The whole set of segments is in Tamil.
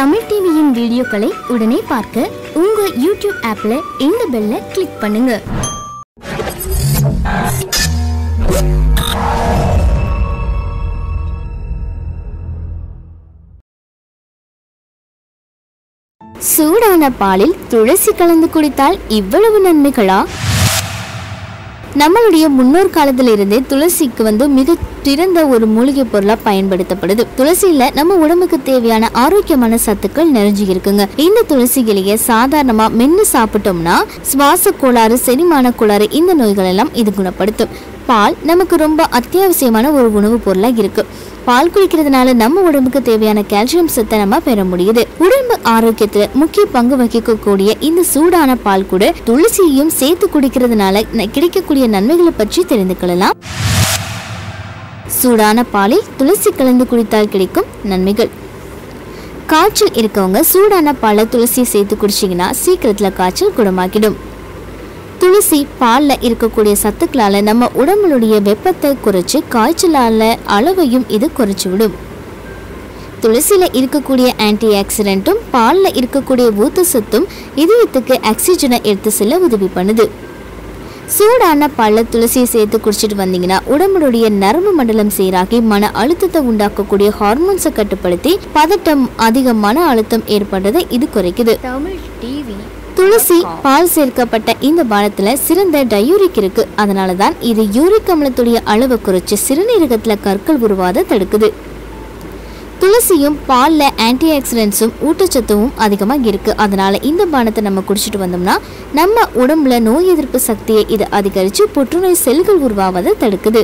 தமிழ் டிவியின் வீடியோக்களை உடனே பார்க்க உங்க யூடியூப் ஆப்ல இந்த பெல்ல கிளிக் பண்ணுங்க. சூடான பாலில் துளசி கலந்து குடித்தால் இவ்வளவு நன்மைகளா? நம்மளுடைய முன்னோர் காலத்துல இருந்தே துளசிக்கு வந்து மிக சிறந்த ஒரு மூலிகை பொருளா பயன்படுத்தப்படுது. துளசியில நம்ம உடம்புக்கு தேவையான ஆரோக்கியமான சத்துக்கள் நிறைஞ்சு இருக்குங்க. இந்த துளசி இலையை சாதாரணமா மென்னு சாப்பிட்டோம்னா சுவாச கோளாறு செரிமான கோளாறு இந்த நோய்கள் எல்லாம் இது குணப்படுத்தும். பால் நமக்கு ரொம்ப அத்தியாவசியமான ஒரு உணவுப் பொருளா இருக்கு. பால் குடிக்கிறதுனால நம்ம உடம்புக்கு தேவையான கால்சியம் சத்தை நம்ம பெற முடியுது. உடம்பு ஆரோக்கியத்துல முக்கிய பங்கு வகிக்கக்கூடிய இந்த சூடான பால் கூட துளசியையும் சேர்த்து குடிக்கிறதுனால கிடைக்கக்கூடிய கிடைக்கக்கூடிய நன்மைகளை பற்றி தெரிந்து கொள்ளலாம். சூடான பாலில் துளசி கலந்து குடித்தால் கிடைக்கும் நன்மைகள். காய்ச்சல் இருக்கவங்க சூடான பாலை துளசியை சேர்த்து குடிச்சிங்கன்னா சீக்கிரத்துல காய்ச்சல் குணமாக்கிடும் துளசி பாலில் இருக்கக்கூடிய சத்துக்களால நம்ம உடம்புடைய வெப்பத்தை குறைச்சு காய்ச்சலால அளவையும் இது குறைச்சு விடும். துளசியில இருக்கக்கூடிய ஆன்டி ஆக்சிடென்ட்டும் பாலில் இருக்கக்கூடிய ஊட்டச்சத்தும் இதயத்துக்கு ஆக்சிஜனை எடுத்து செல்ல உதவி பண்ணுது. சூடான பால்ல துளசியை சேர்த்து குடிச்சிட்டு வந்தீங்கன்னா உடம்புடைய நரம்பு மண்டலம் சீராகி மன அழுத்தத்தை உண்டாக்கக்கூடிய ஹார்மோன்ஸை கட்டுப்படுத்தி பதட்டம் அதிக மன அழுத்தம் ஏற்படுறதை இது குறைக்குது. தமிழ் டிவி துளசி பால் சேர்க்கப்பட்ட இந்த பானத்துல சிறந்த டயூரிக் இருக்கு. அதனால தான் இது யூரிக் அமிலத்துடைய அளவை குறைச்சு சிறுநீரகத்துல கற்கள் உருவாத தடுக்குது. துளசியும் பாலில் ஆன்டி ஆக்சிடென்ட்ஸும் ஊட்டச்சத்தும் அதிகமாக இருக்குது அதனால் இந்த பானத்தை நம்ம குடிச்சிட்டு வந்தோம்னா நம்ம உடம்புல நோய் எதிர்ப்பு சக்தியை இது அதிகரித்து புற்றுநோய் செல்கள் உருவாவதை தடுக்குது.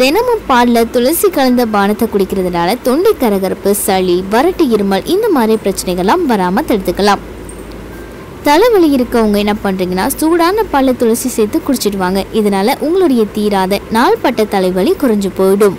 தினமும் பாலில் துளசி கலந்த பானத்தை குடிக்கிறதுனால தொண்டை கரகரப்பு சளி வறட்டு இருமல் இந்த மாதிரி பிரச்சனைகள்லாம் வராமல் தடுத்துக்கலாம். தலைவலி இருக்கவங்க என்ன பண்ணுறீங்கன்னா சூடான பாலில் துளசி சேர்த்து குடிச்சிடுவாங்க. இதனால் உங்களுடைய தீராத நாள்பட்ட தலைவலி குறைஞ்சு போயிடும்.